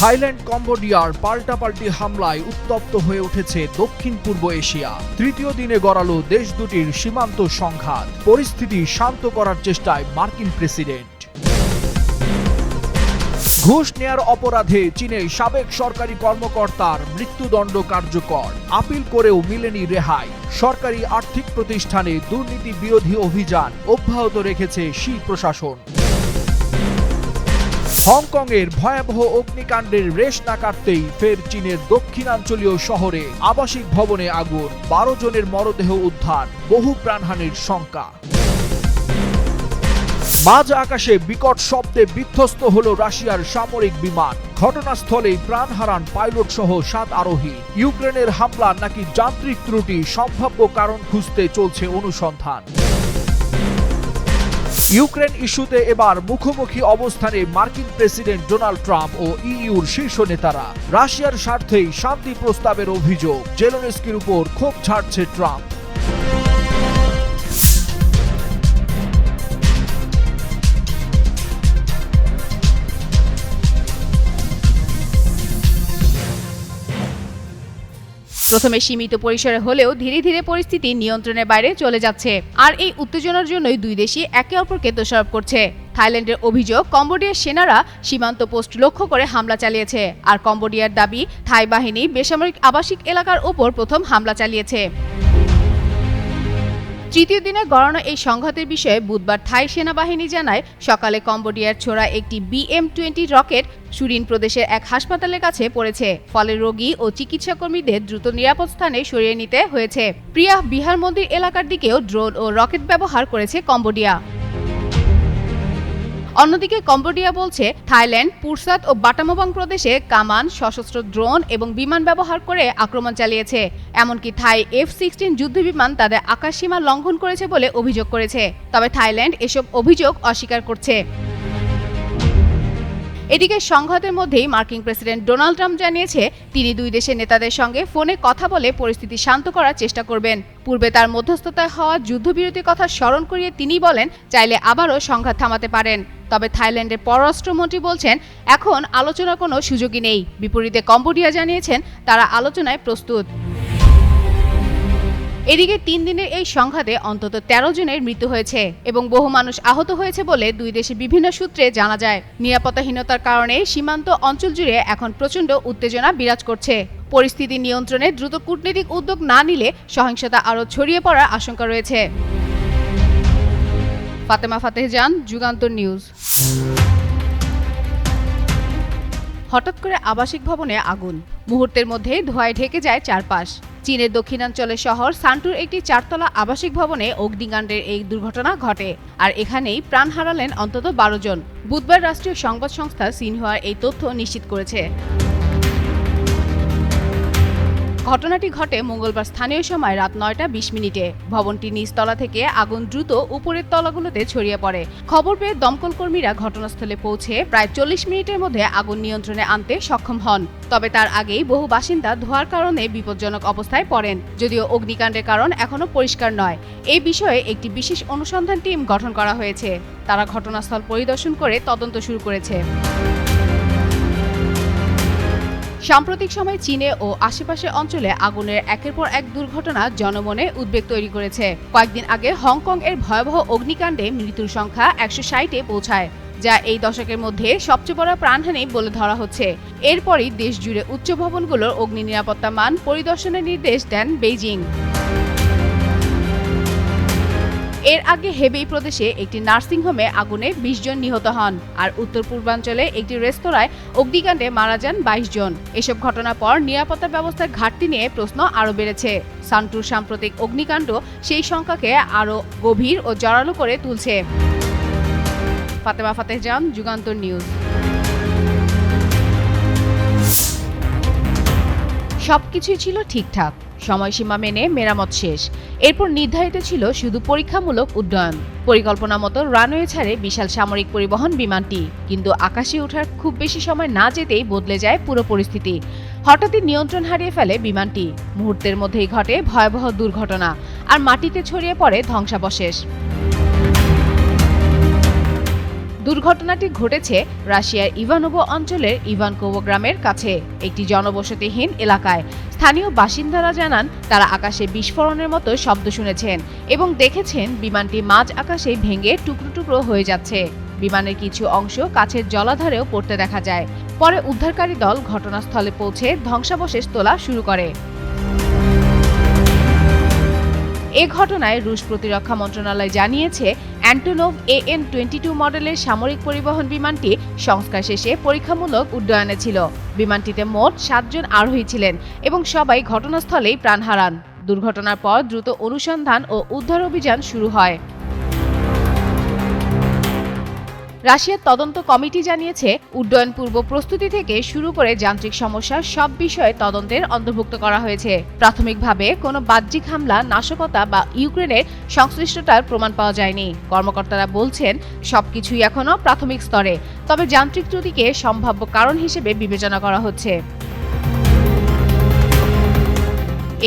Thailand কম্বোডিয়ার পাল্টাপাল্টি হামলায় উত্তপ্ত হয়ে উঠেছে দক্ষিণ পূর্ব এশিয়া। তৃতীয় দিনে গড়ালো দেশ দুটির সীমান্ত সংঘাত। পরিস্থিতি শান্ত করার চেষ্টায় মার্কিন প্রেসিডেন্ট। ঘুষ নেয়ার অপরাধে চীনে সাবেক সরকারি কর্মকর্তার মৃত্যুদণ্ড কার্যকর। আপিল করেও মিলেনি রেহাই। সরকারি আর্থিক প্রতিষ্ঠানে দুর্নীতি বিরোধী অভিযান অব্যাহত রেখেছে শি প্রশাসন। হংকংয়ের ভয়াবহ অগ্নিকাণ্ডের রেশ না কাটতেই ফের চীনের দক্ষিণাঞ্চলীয় শহরে আবাসিক ভবনে আগুন, বারো জনের মরদেহ উদ্ধার, বহু প্রাণহানির শঙ্কা। মাঝ আকাশে বিকট শব্দে বিধ্বস্ত হল রাশিয়ার সামরিক বিমান। ঘটনাস্থলেই প্রাণ হারান পাইলট সহ সাত আরোহী। ইউক্রেনের হামলা নাকি যান্ত্রিক ত্রুটি সম্ভাব্য কারণ খুঁজতে চলছে অনুসন্ধান। ইউক্রেন ইস্যুতে এবার মুখোমুখি অবস্থানে মার্কিন প্রেসিডেন্ট ডোনাল্ড ট্রাম্প ও ইইউর শীর্ষ নেতারা। রাশিয়ার স্বার্থেই শান্তি প্রস্তাবের অভিযোগ। জেলোনেস্কির উপর ক্ষোভ ছাড়ছে ট্রাম্প। প্রথমে সীমিত পরিসরে হলেও ধীরে ধীরে পরিস্থিতি নিয়ন্ত্রণের বাইরে চলে যাচ্ছে। আর এই উত্তেজনার জন্যই দুই দেশই একে অপরকে দোষারোপ করছে। থাইল্যান্ডের অভিযোগ, কম্বোডিয়ার সেনারা সীমান্ত পোস্ট লক্ষ্য করে হামলা চালিয়েছে। আর কম্বোডিয়ার দাবি, থাই বাহিনী বেসামরিক আবাসিক এলাকার ওপর প্রথম হামলা চালিয়েছে। তৃতীয় দিনে গড়ানো এই সংঘাতের বিষয়ে বুধবার থাই সেনাবাহিনী জানায়, সকালে কম্বোডিয়ার ছোড়া একটি বিএম টোয়েন্টি রকেট সুরিন প্রদেশের এক হাসপাতালের কাছে পড়েছে। ফলে রোগী ও চিকিৎসা কর্মীদের দ্রুত নিরাপদ স্থানে সরিয়ে নিতে হয়েছে। প্রিয়া বিহার মন্দির এলাকার দিকেও ড্রোন ও রকেট ব্যবহার করেছে কম্বোডিয়া। অন্যদিকে কম্বোডিয়া বলছে, থাইল্যান্ড, পুরসাদ ও বাটামোবাং প্রদেশে কামান, সশস্ত্র ড্রোন এবং বিমান ব্যবহার করে আক্রমণ চালিয়েছে। এমনকি থাই এফ সিক্সটিন যুদ্ধবিমান তাদের আকাশসীমা লঙ্ঘন করেছে বলে অভিযোগ করেছে। তবে থাইল্যান্ড এসব অভিযোগ অস্বীকার করছে। এদিকে সংঘাতের মধ্যেই মার্কিন প্রেসিডেন্ট ডোনাল্ড ট্রাম্প জানিয়েছে, তিনি দুই দেশের নেতাদের সঙ্গে ফোনে কথা বলে পরিস্থিতি শান্ত করার চেষ্টা করবেন। পূর্বে তার মধ্যস্থতায় হওয়া যুদ্ধবিরতির কথা স্মরণ করিয়ে তিনি বলেন, চাইলে আবারও সংঘাত থামাতে পারেন। তবে থাইল্যান্ডের পররাষ্ট্রমন্ত্রী বলছেন, এখন আলোচনার কোনো সুযোগই নেই। বিপরীতে কম্বোডিয়া জানিয়েছেন, তারা আলোচনায় প্রস্তুত। এদিকে তিন দিনের এই সংঘাতে অন্তত ১৩ জনের মৃত্যু হয়েছে এবং বহু মানুষ আহত হয়েছে বলে দুই দেশের বিভিন্ন সূত্রে জানা যায়। নিরাপত্তাহীনতার কারণে সীমান্ত অঞ্চল জুড়ে এখন প্রচণ্ড উত্তেজনা বিরাজ করছে। পরিস্থিতি নিয়ন্ত্রণে দ্রুত কূটনৈতিক উদ্যোগ না নিলে সহিংসতা আরও ছড়িয়ে পড়ার আশঙ্কা রয়েছে। ফাতেমা ফাতেহ ফাতেহজান যুগান্তর নিউজ। হঠাৎ করে আবাসিক ভবনে আগুন। মুহূর্তের মধ্যে ধোঁয়ায় ঢেকে যায় চারপাশ। চীনের দক্ষিণাঞ্চলের শহর সান্টুর একটি চারতলা আবাসিক ভবনে অগ্নিকাণ্ডের এই দুর্ঘটনা ঘটে, আর এখানেই প্রাণ হারালেন অন্তত বারো জন। বুধবার রাষ্ট্রীয় সংবাদ সংস্থা সিনহুয়ার এই তথ্য নিশ্চিত করেছে। ঘটনাটি ঘটে মঙ্গলবার স্থানীয় সময় রাত নয়টা বিশ মিনিটে। ভবনটি নিচতলা থেকে আগুন দ্রুত উপরের তলাগুলোতে ছড়িয়ে পড়ে। খবর পেয়ে দমকল কর্মীরা ঘটনাস্থলে পৌঁছে প্রায় চল্লিশ মিনিটের মধ্যে আগুন নিয়ন্ত্রণে আনতে সক্ষম হন। তবে তার আগেই বহু বাসিন্দা ধোয়ার কারণে বিপজ্জনক অবস্থায় পড়েন। যদিও অগ্নিকাণ্ডের কারণ এখনও পরিষ্কার নয়। এই বিষয়ে একটি বিশেষ অনুসন্ধান টিম গঠন করা হয়েছে। তারা ঘটনাস্থল পরিদর্শন করে তদন্ত শুরু করেছে। সাম্প্রতিক সময়ে চীনে ও আশেপাশের অঞ্চলে আগুনের একের পর এক দুর্ঘটনা জনমনে উদ্বেগ তৈরি করেছে। কয়েকদিন আগে হংকং এর ভয়াবহ অগ্নিকাণ্ডে মৃত্যুর সংখ্যা একশো ষাটে পৌঁছায়, যা এই দশকের মধ্যে সবচেয়ে বড় প্রাণহানি বলে ধরা হচ্ছে। এরপরই দেশ জুড়ে উচ্চ ভবনগুলোর অগ্নি নিরাপত্তা মান পরিদর্শনের নির্দেশ দেন বেইজিং। এর আগে হেবেই প্রদেশে একটি নার্সিংহোমে আগুনে বিশ জন নিহত হন আর উত্তর পূর্বাঞ্চলে একটি রেস্তোরাঁয় অগ্নিকাণ্ডে মারা যান বাইশ জন। এসব ঘটনার পর নিরাপত্তা ব্যবস্থার ঘাটতি নিয়ে প্রশ্ন আরও বেড়েছে। সান্টুর সাম্প্রতিক অগ্নিকাণ্ড সেই সংখ্যাকে আরও গভীর ও জড়ালো করে তুলছে। ফাতেমা ফাতেহ জান, যুগান্তর নিউজ। সবকিছুই ছিল ঠিকঠাক। সময়সীমা মেনে মেরামত শেষ। এরপর নির্ধারিত ছিল শুধু পরীক্ষামূলক উড্ডয়ন। পরিকল্পনা মতো রানওয়ে ছাড়ে বিশাল সামরিক পরিবহন বিমানটি, কিন্তু আকাশে ওঠার খুব বেশি সময় না যেতেই বদলে যায় পুরো পরিস্থিতি। হঠাৎই নিয়ন্ত্রণ হারিয়ে ফেলে বিমানটি। মুহূর্তের মধ্যেই ঘটে ভয়াবহ দুর্ঘটনা, আর মাটিতে ছড়িয়ে পড়ে ধ্বংসাবশেষ। দুর্ঘটনাটি ঘটেছে রাশিয়ার ইভানোভো অঞ্চলের ইভানকোভো গ্রামের কাছে, একটি জনবসতিহীন এলাকায়। স্থানীয় বাসিন্দারা জানান, তারা আকাশে বিস্ফোরণের মতো শব্দ শুনেছেন এবং দেখেছেন বিমানটি মাঝ আকাশে ভেঙে টুকরো টুকরো হয়ে যাচ্ছে। বিমানের কিছু অংশ কাছের জলাধারেও পড়তে দেখা যায়। পরে উদ্ধারকারী দল ঘটনাস্থলে পৌঁছে ধ্বংসাবশেষ তোলা শুরু করে। এ ঘটনায় রুশ প্রতিরক্ষা মন্ত্রণালয় জানিয়েছে, অ্যান্টোনোভ এন টোয়েন্টি টু মডেলের সামরিক পরিবহন বিমানটি সংস্কার শেষে পরীক্ষামূলক উড্ডয়নে ছিল। বিমানটিতে মোট সাতজন আরোহী ছিলেন এবং সবাই ঘটনাস্থলেই প্রাণ হারান। দুর্ঘটনার পর দ্রুত অনুসন্ধান ও উদ্ধার অভিযান শুরু হয়। রাশিয়ার তদন্ত কমিটি জানিয়েছে, উড্ডয়ন পূর্ব প্রস্তুতি থেকে শুরু করে যান্ত্রিক সমস্যা সব বিষয়ে তদন্তের অন্তর্ভুক্ত করা হয়েছে। প্রাথমিকভাবে কোনো বাহ্যিক হামলা, নাশকতা বা ইউক্রেনের সংশ্লিষ্টতার প্রমাণ পাওয়া যায়নি। কর্মকর্তারা বলছেন, সবকিছুই এখনও প্রাথমিক স্তরে। তবে যান্ত্রিক ত্রুটিকে সম্ভাব্য কারণ হিসেবে বিবেচনা করা হচ্ছে।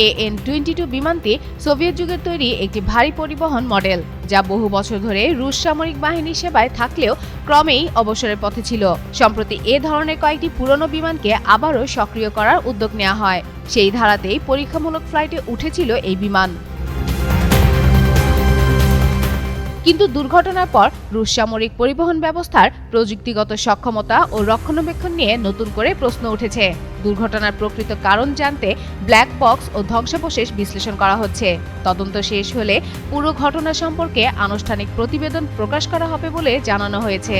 এএন টোয়েন্টি টু বিমানটি সোভিয়েত যুগের তৈরি একটি ভারী পরিবহন মডেল, যা বহু বছর ধরে রুশ সামরিক বাহিনীর সেবায় থাকলেও ক্রমেই অবসরের পথে ছিল। সম্প্রতি এ ধরনের কয়েকটি পুরনো বিমানকে আবারও সক্রিয় করার উদ্যোগ নেওয়া হয়। সেই ধারাতেই পরীক্ষামূলক ফ্লাইটে উঠেছিল এই বিমান। কিন্তু দুর্ঘটনার পর রুশ সামরিক পরিবহন ব্যবস্থার প্রযুক্তিগত সক্ষমতা ও রক্ষণাবেক্ষণ নিয়ে নতুন করে প্রশ্ন উঠেছে। দুর্ঘটনার প্রকৃত কারণ জানতে ব্ল্যাক বক্স ও ধ্বংসাবশেষ বিশ্লেষণ করা হচ্ছে। তদন্ত শেষ হলে পুরো ঘটনা সম্পর্কে আনুষ্ঠানিক প্রতিবেদন প্রকাশ করা হবে বলে জানানো হয়েছে।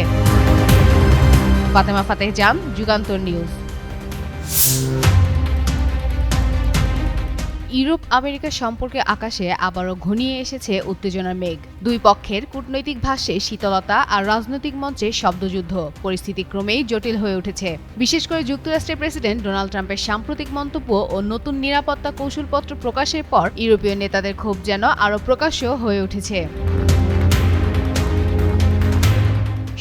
ফাতেমা ফাতেহ জান যুগান্তর নিউজ। ইউরোপ, আমেরিকা সম্পর্কে আকাশে আবারও ঘনিয়ে এসেছে উত্তেজনার মেঘ। দুই পক্ষের কূটনৈতিক ভাষ্যে শীতলতা আর রাজনৈতিক মঞ্চে শব্দযুদ্ধ। পরিস্থিতি ক্রমেই জটিল হয়ে উঠেছে। বিশেষ করে যুক্তরাষ্ট্রের প্রেসিডেন্ট ডোনাল্ড ট্রাম্পের সাম্প্রতিক মন্তব্য ও নতুন নিরাপত্তা কৌশলপত্র প্রকাশের পর ইউরোপীয় নেতাদের ক্ষোভ যেন আরও প্রকাশ্য হয়ে উঠেছে।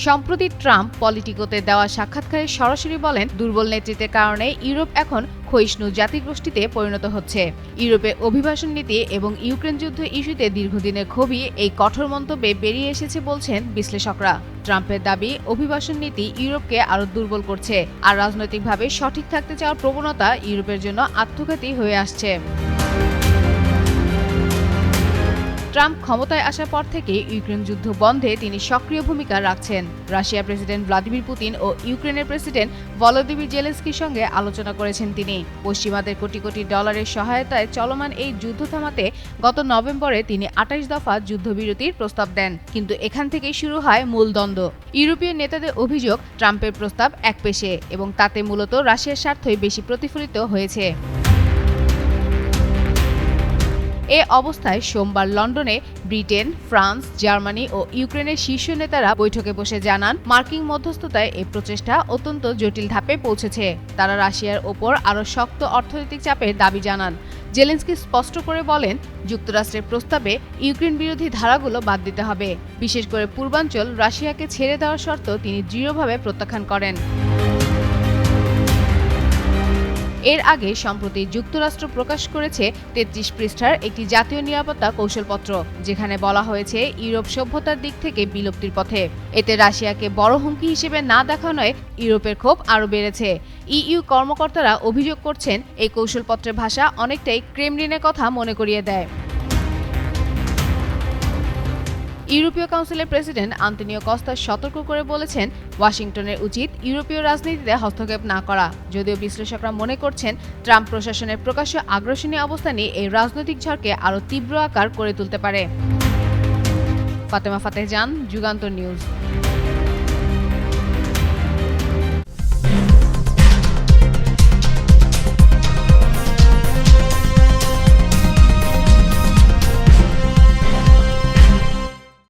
সম্প্রতি ট্রাম্প পলিটিকোতে দেওয়া সাক্ষাৎকারে সরাসরি বলেন, দুর্বল নেতৃত্বের কারণে ইউরোপ এখন ক্ষয়িষ্ণু জাতিগোষ্ঠীতে পরিণত হচ্ছে। ইউরোপে অভিবাসন নীতি এবং ইউক্রেন যুদ্ধ ইস্যুতে দীর্ঘদিনের ক্ষোভই এই কঠোর মন্তব্যে বেরিয়ে এসেছে বলছেন বিশ্লেষকরা। ট্রাম্পের দাবি, অভিবাসন নীতি ইউরোপকে আরও দুর্বল করছে। আর রাজনৈতিকভাবে সঠিক থাকতে চাওয়ার প্রবণতা ইউরোপের জন্য আত্মঘাতী হয়ে আসছে। ট্রাম্প ক্ষমতায় আসার পর থেকে ইউক্রেন যুদ্ধ বন্ধে তিনি সক্রিয় ভূমিকা রাখছেন। রাশিয়ার প্রেসিডেন্ট ভ্লাদিমির পুতিন ও ইউক্রেনের প্রেসিডেন্ট ভলোদিমির জেলেস্কির সঙ্গে আলোচনা করেছেন তিনি। পশ্চিমাদের কোটি কোটি ডলারের সহায়তায় চলমান এই যুদ্ধ থামাতে গত নভেম্বরে তিনি আঠাশ দফা যুদ্ধবিরতির প্রস্তাব দেন। কিন্তু এখান থেকেই শুরু হয় মূল দ্বন্দ্ব। ইউরোপীয় নেতাদের অভিযোগ, ট্রাম্পের প্রস্তাব একপেশে এবং তাতে মূলত রাশিয়ার স্বার্থই বেশি প্রতিফলিত হয়েছে। এ অবস্থায় সোমবার লন্ডনে ব্রিটেন, ফ্রান্স, জার্মানি ও ইউক্রেনের শীর্ষ নেতারা বৈঠকে বসে জানান, মার্কিন মধ্যস্থতায় এ প্রচেষ্টা অত্যন্ত জটিল ধাপে পৌঁছেছে। তারা রাশিয়ার ওপর আরও শক্ত অর্থনৈতিক চাপের দাবি জানান। জেলেন্সকি স্পষ্ট করে বলেন, যুক্তরাষ্ট্রের প্রস্তাবে ইউক্রেন বিরোধী ধারাগুলো বাদ দিতে হবে। বিশেষ করে পূর্বাঞ্চল রাশিয়াকে ছেড়ে দেওয়ার শর্ত তিনি দৃঢ়ভাবে প্রত্যাখ্যান করেন। এর আগে সম্প্রতি যুক্তরাষ্ট্র প্রকাশ করেছে তেত্রিশ পৃষ্ঠার একটি জাতীয় নিরাপত্তা কৌশলপত্র, যেখানে বলা হয়েছে ইউরোপ সভ্যতার দিক থেকে বিলুপ্তির পথে। এতে রাশিয়াকে বড় হুমকি হিসেবে না দেখানোয় ইউরোপের ক্ষোভ আরও বেড়েছে। ইইউ কর্মকর্তারা অভিযোগ করছেন, এই কৌশলপত্রের ভাষা অনেকটাই ক্রেমলিনের কথা মনে করিয়ে দেয়। ইউরোপীয় কাউন্সিলের প্রেসিডেন্ট আন্তনিও কস্তা সতর্ক করে বলেছেন, ওয়াশিংটনের উচিত ইউরোপীয় রাজনীতিতে হস্তক্ষেপ না করা। যদিও বিশ্লেষকরা মনে করছেন, ট্রাম্প প্রশাসনের প্রকাশ্য আগ্রাসনী অবস্থানই এই রাজনৈতিক ঝড়কে আরও তীব্র আকার করে তুলতে পারে। ফাতেমা ফাতেহ জান, যুগান্তর নিউজ।